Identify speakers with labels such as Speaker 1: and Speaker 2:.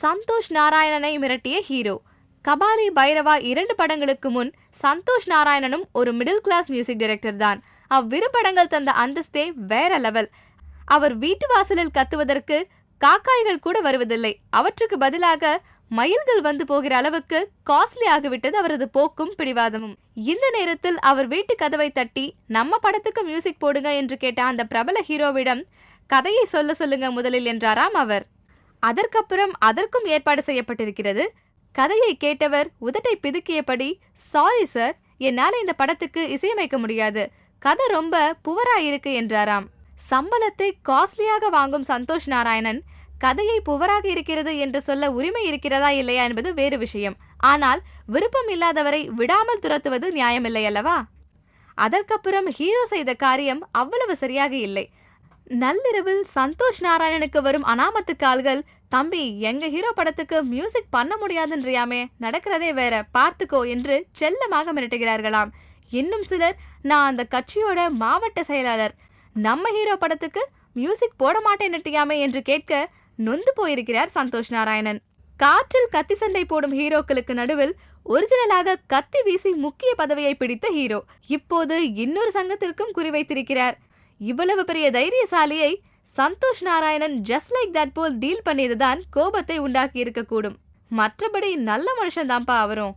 Speaker 1: சந்தோஷ் நாராயணனை மிரட்டிய ஹீரோ. கபாலி பைரவா இரண்டு படங்களுக்கு முன் சந்தோஷ் நாராயணனும் ஒரு மிடில் கிளாஸ் மியூசிக் டைரக்டர் தான். அவ்விரு படங்கள் தந்த அந்தஸ்தே வேற லெவல் அவர் வீட்டு வாசலில் கத்துவதற்கு காக்காய்கள் கூட வருவதில்லை. அவற்றுக்கு பதிலாக மயில்கள் வந்து போகிற அளவுக்கு காஸ்ட்லி ஆகிவிட்டது அவரது போக்கும் பிடிவாதமும். இந்த நேரத்தில் அவர் வீட்டு கதவை தட்டி நம்ம படத்துக்கு மியூசிக் போடுங்க என்று கேட்ட அந்த பிரபல ஹீரோவிடம் கதையை சொல்ல சொல்லுங்க முதலில் என்றாராம் அவர். அதற்கப்புறம் அதற்கும் ஏற்பாடு செய்யப்பட்டிருக்கிறது. கதையை கேட்டவர் உதட்டை பிதுக்கியபடி சாரி சார் என்னால இந்த படத்துக்கு இசையமைக்க முடியாது. கதை ரொம்ப புவரா இருக்கு என்றாராம். சம்பளத்தை காஸ்ட்லியாக வாங்கும் சந்தோஷ் நாராயணன். கதையை புவராக இருக்கிறது என்று சொல்ல உரிமை இருக்கிறதா இல்லையா என்பது வேறு விஷயம். ஆனால் விருப்பம் இல்லாதவரை விடாமல் துரத்துவது நியாயமில்லை அல்லவா? அதற்கப்புறம் ஹீரோ செய்த காரியம் அவ்வளவு சரியாக இல்லை. நள்ளிரவில் சந்தோஷ் நாராயணனுக்கு வரும் அனாமத்து கால்கள் தம்பி எங்க ஹீரோ படத்துக்கு மியூசிக் பண்ண முடியாதுன்றியாமே நடக்கிறதே வேற பார்த்துக்கோ என்று செல்லமாக மிரட்டுகிறார்களாம். இன்னும் சிலர் நான் அந்த கட்சியோட மாவட்ட செயலாளர் நம்ம ஹீரோ படத்துக்கு மியூசிக் போட மாட்டேன்னுட்டியாமே என்று கேட்க நொந்து போயிருக்கிறார் சந்தோஷ் நாராயணன். காற்றில் கத்தி சண்டை போடும் ஹீரோக்களுக்கு நடுவில் ஒரிஜினலாக கத்தி வீசி முக்கிய பதவியை பிடித்த ஹீரோ. இப்போது இன்னொரு சங்கத்திற்கும் குறிவைத்திருக்கிறார் இவ்வளவு பெரிய தைரியசாலியை Santhosh Narayanan just like that pole deal பண்ணியதுதான் கோபத்தை உண்டாக்கி இருக்கக்கூடும் மற்றபடி நல்ல மனுஷன் தான்ப்பா அவரும்.